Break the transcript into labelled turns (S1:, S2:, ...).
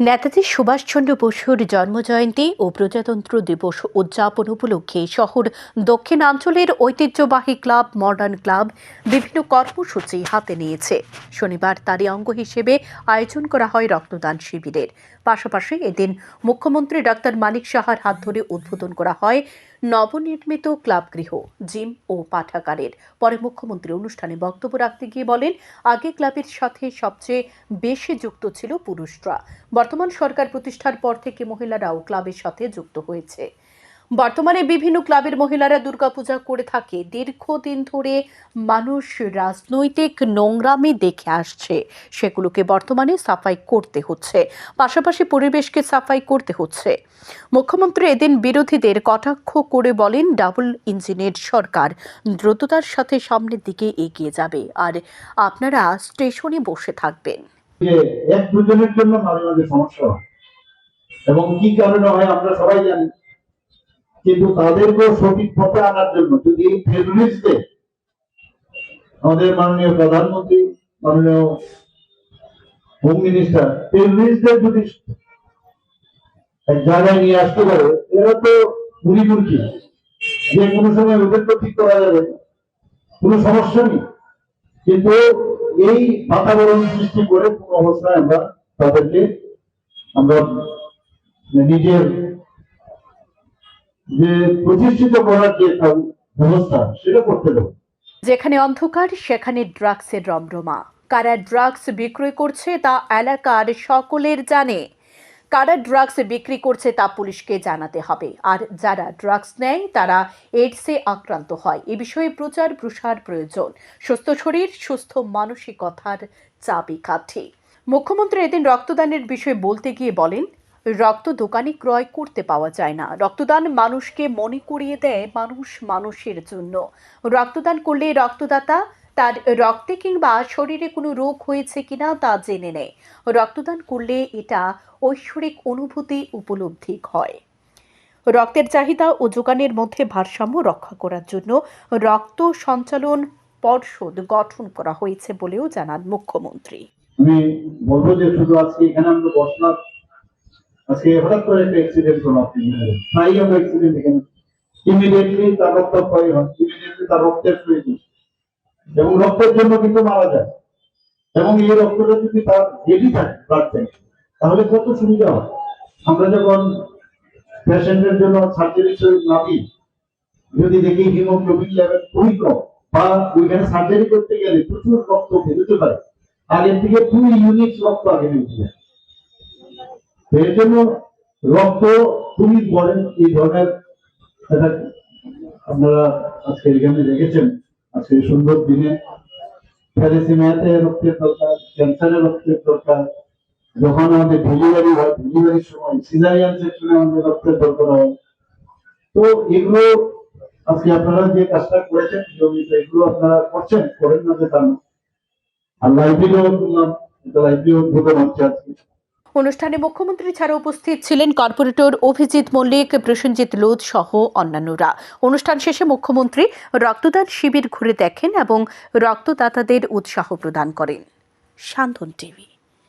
S1: নেতাজি সুভাষচন্দ্র বসুর জন্মজয়ন্তী ও প্রজাতন্ত্র দিবস উদযাপন উপলক্ষে শহর দক্ষিণাঞ্চলের ঐতিহ্যবাহী ক্লাব, মডার্ন ক্লাব বিভিন্ন কর্মসূচি হাতে নিয়েছে। শনিবার তারই অঙ্গ হিসেবে আয়োজন করা হয় রক্তদান শিবিরের। পাশাপাশি এদিন মুখ্যমন্ত্রী ডাক্তার মানিক সাহার হাত ধরে উদ্বোধন করা হয় নবনির্মিত ক্লাবগৃহ, জিম ও পাঠাগারের। পরে মুখ্যমন্ত্রী অনুষ্ঠানে বক্তব্য রাখতে গিয়ে বলেন, আগে ক্লাবের সাথে সবচেয়ে বেশি যুক্ত ছিল পুরুষরা। বর্তমান সরকার প্রতিষ্ঠার পর থেকে মহিলারাও ক্লাবের সাথে যুক্ত হয়েছে। বর্তমানে বিভিন্ন ক্লাবের মহিলারা দুর্গাপূজা করে থাকে। দীর্ঘদিন ধরে মানুষ রাজনৈতিক নোংরামি দেখে আসছে। সেগুলোকে বর্তমানে সাফাই করতে হচ্ছে। পাশাপাশি পরিবেশকে সাফাই করতে হচ্ছে। মুখ্যমন্ত্রী এদিন বিরোধীদের কটাক্ষ করে বলেন, ডাবল ইঞ্জিনের সরকার দ্রুততার সাথে সামনের দিকে এগিয়ে যাবে। আর আপনারা স্টেশনে বসে থাকবেন।
S2: এক দুজনের জন্য মাঝে মাঝে সমস্যা এবং কি কারণে হয় আমরা সবাই জানি। কিন্তু তাদেরকেও সঠিক পথে আনার জন্য যদি এই ফেব্রুয়ারিতে আমাদের মাননীয় প্রধানমন্ত্রী, মাননীয় হোম মিনিস্টার ফেব্রুয়ারিতে যদি এক জায়গায় নিয়ে আসতে পারে, এরা তো মুড়ি যে কোনো সময় ওদেরকে ঠিক করা যাবে কোনো সমস্যা নেই। কিন্তু এই বাতাবরণ সৃষ্টি করে কোনো অবস্থায় আমরা তাদেরকে আমরা নিজের যে প্রতিষ্ঠিত করার যে ব্যবস্থা, সেটা করতে দেবো
S1: যেখানে অন্ধকার, সেখানে ড্রাগসের রমরমা। কারা ড্রাগস বিক্রয় করছে তা এলাকার সকলের জানে। কারা ড্রাগস বিক্রি করছে তা পুলিশকে জানাতে হবে। আর যারা ড্রাগস নেয়, তারা এইডসে আক্রান্ত হয়। এ বিষয়ে প্রচার প্রসার প্রয়োজন। সুস্থ শরীর, সুস্থ মানসিকতার চাবিকাঠি। মুখ্যমন্ত্রী এদিন রক্তদানের বিষয়ে বলতে গিয়ে বলেন রক্ত দোকানে ক্রয় করতে পাওয়া যায় না। রক্তদান মানুষকে মনে করিয়ে দেয় মানুষ মানুষের জন্য। রক্তদান করলে রক্তদাতা তার রক্তে কিংবা শরীরে কোনো রোগ হয়েছে কিনা তা জেনে নেয়। রক্তদান করলে এটা ঐশ্বরিক অনুভূতি উপলব্ধি হয়। রক্তের চাহিদা ও যোগানের মধ্যে ভারসাম্য রক্ষা করার জন্য রক্ত সঞ্চালন পর্ষদ গঠন করা হয়েছে বলেও জানান মুখ্যমন্ত্রী।
S2: আমি বলব যে শুধু আজকে এখানে আমরা বসলাম আজকে হঠাৎ করে একটা অ্যাক্সিডেন্ট হলো আপনি প্রায় আমরা এখানে ইমিডিয়েটলি তার রক্তক্ষয় হয়। ইমিডিয়েটলি তার রক্তের প্রয়োজন এবং রক্তের জন্য কিন্তু মারা যায়। এবং এই রক্তটা যদি তার রেডি থাকে ব্যাংক তাহলে কত সুবিধা হয়? আমরা যখন পেশেন্টের জন্য সার্জারি নাবি যদি দেখি হিমোগ্লোবিন লেভেল খুবই কম, বা ওইখানে সার্জারি করতে গেলে প্রচুর রক্ত বেরোতে পারে। আগের থেকে দুই ইউনিট রক্ত আগে বেরোতে যায় এর জন্য রক্ত খুবই ইম্পর্টেন্ট এই ধরনের আপনারা আজকে এখানে দেখেছেন। আজকে সুন্দর দিনে থ্যালাসেমিয়াতে রক্তের দরকার ক্যান্সারের রক্তের দরকার যখন আমাদের ডেলিভারি হয় ডেলিভারির সময়, সিজারিয়ান সেকশনে আমাদের রক্তের দরকার হয়। তো এগুলো আজকে আপনারা যে কাজটা করেছেন নিয়মিত এগুলো আপনারা করছেন, করেন না যে তা না। আর লাইব্রেরিও শুনলাম লাইব্রেরি উদ্বোধন হচ্ছে আজকে।
S1: অনুষ্ঠানে মুখ্যমন্ত্রী ছাড়া উপস্থিত ছিলেন কর্পোরেটর অভিজিৎ মল্লিক, প্রসেনজিৎ লোধ সহ অন্যান্যরা। অনুষ্ঠান শেষে মুখ্যমন্ত্রী রক্তদান শিবির ঘুরে দেখেন এবং রক্তদাতাদের উৎসাহ প্রদান করেন। শান্তন টিভি।